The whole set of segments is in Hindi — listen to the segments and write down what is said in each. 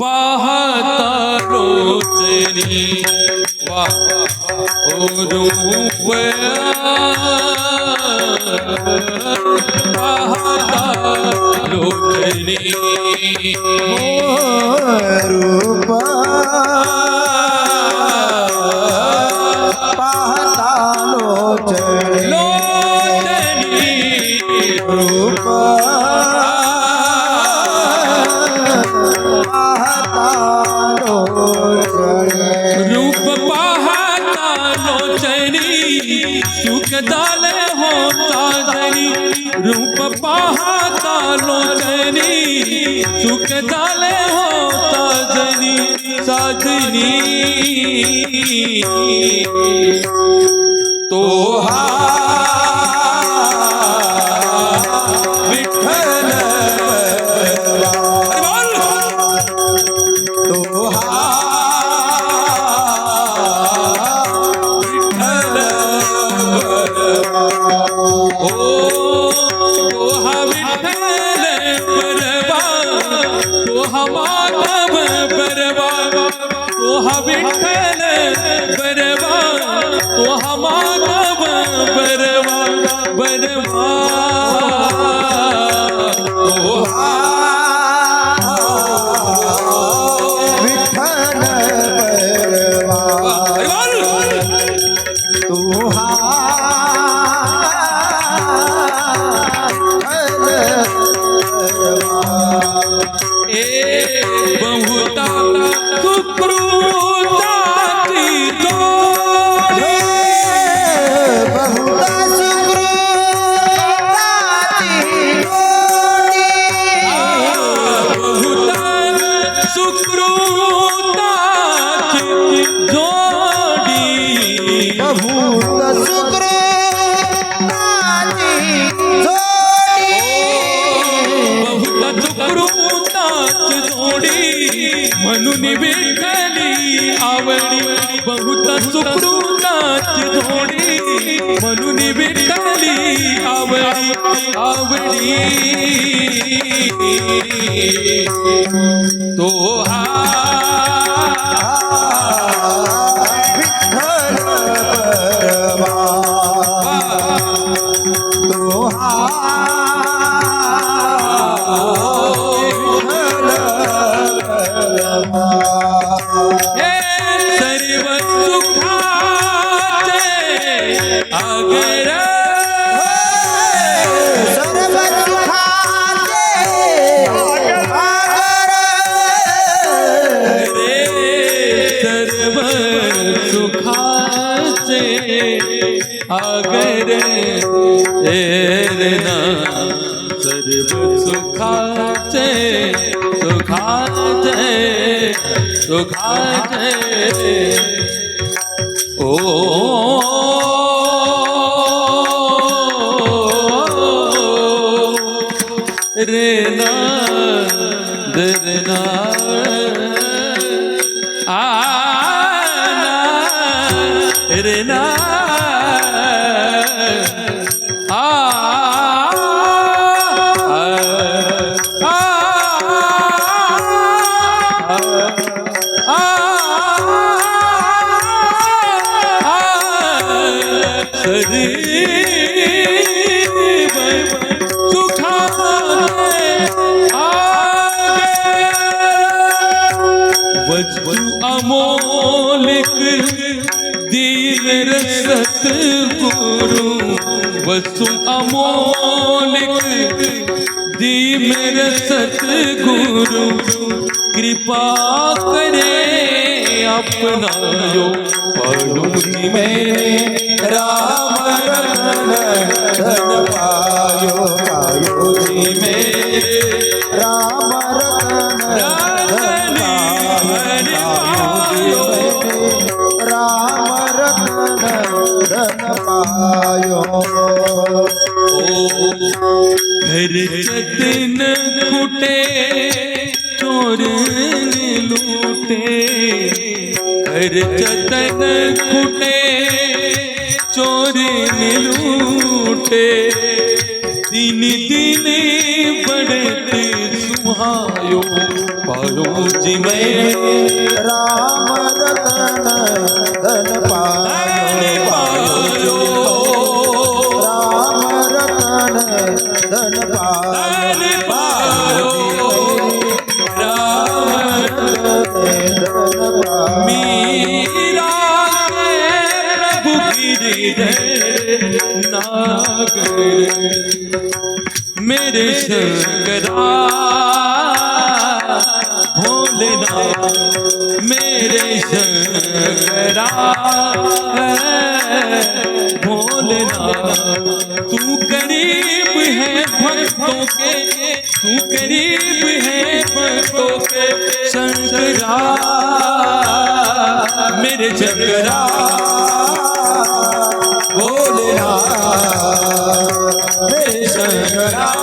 पाहता रोचनी वा रूप पाहता रोचनी सुख हो होता रूप पाहता लोचनी। सुख झाले हो जरी साजनी। तो हा हा विठ्ठल परवा तो हा माधव परवा परवा तो हा बहुत सुकृताची जोडी म्हणून विठ्ठली आवडी आवडी तो हा सुखाचे सुखाचे ओ रे ना दरना दीन रसत गुरु वस्तु अमोलिक दीन रसत गुरु कृपा करे अपना यो पड़ोसी में राम रतन धन पायो पायो जी मेरे। राम धन पायो घर जतन फुटे चोर लूटे घर जतन फुटे चोर लूटे दिन दिन बढ़ते सुहायो पायो जी मैं राम रतन धन पायो नागर मेरे शंकरा भोलेनाथ मेरे शंकरा भोलेनाथ तू करीब है भक्तों के तू करीब है भक्तों के शंकरा, मेरे शंकरा भोलेनाथ मेरे शंकरा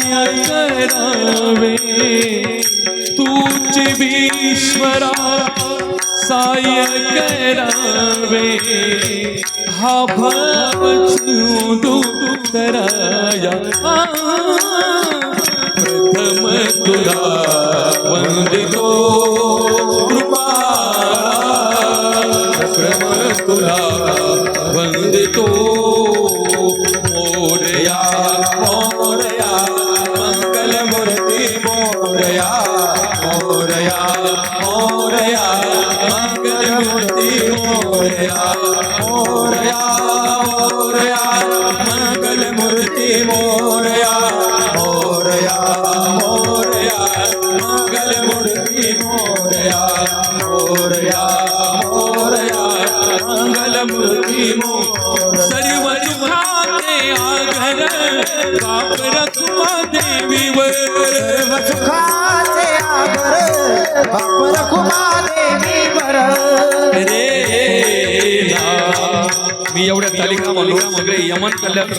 साय करावे। तूच विश्वरा साय करावे। हा भव कराया प्रथम तुरा कृपा। प्रथम तुरा वंदितो। मंगलमूर्ति मोर सर्व जुहाते आगर बाप रखवा देवी वर। सुखाचे आगर बाप रखुमा देवी वर रे मी एवढ्या तालिका म्हणलो सगळे यमन कल्याण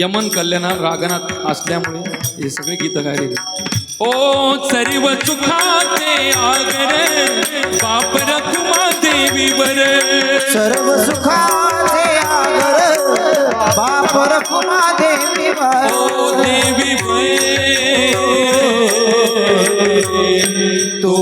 यमन कल्याण रागनात असल्यामुळे हे सगळे गीत गायले ओ सर्व आगर बाप देवी बने। सर्व सुखाचे आगर बाप रखुमा देवी ओ देवी बने। तो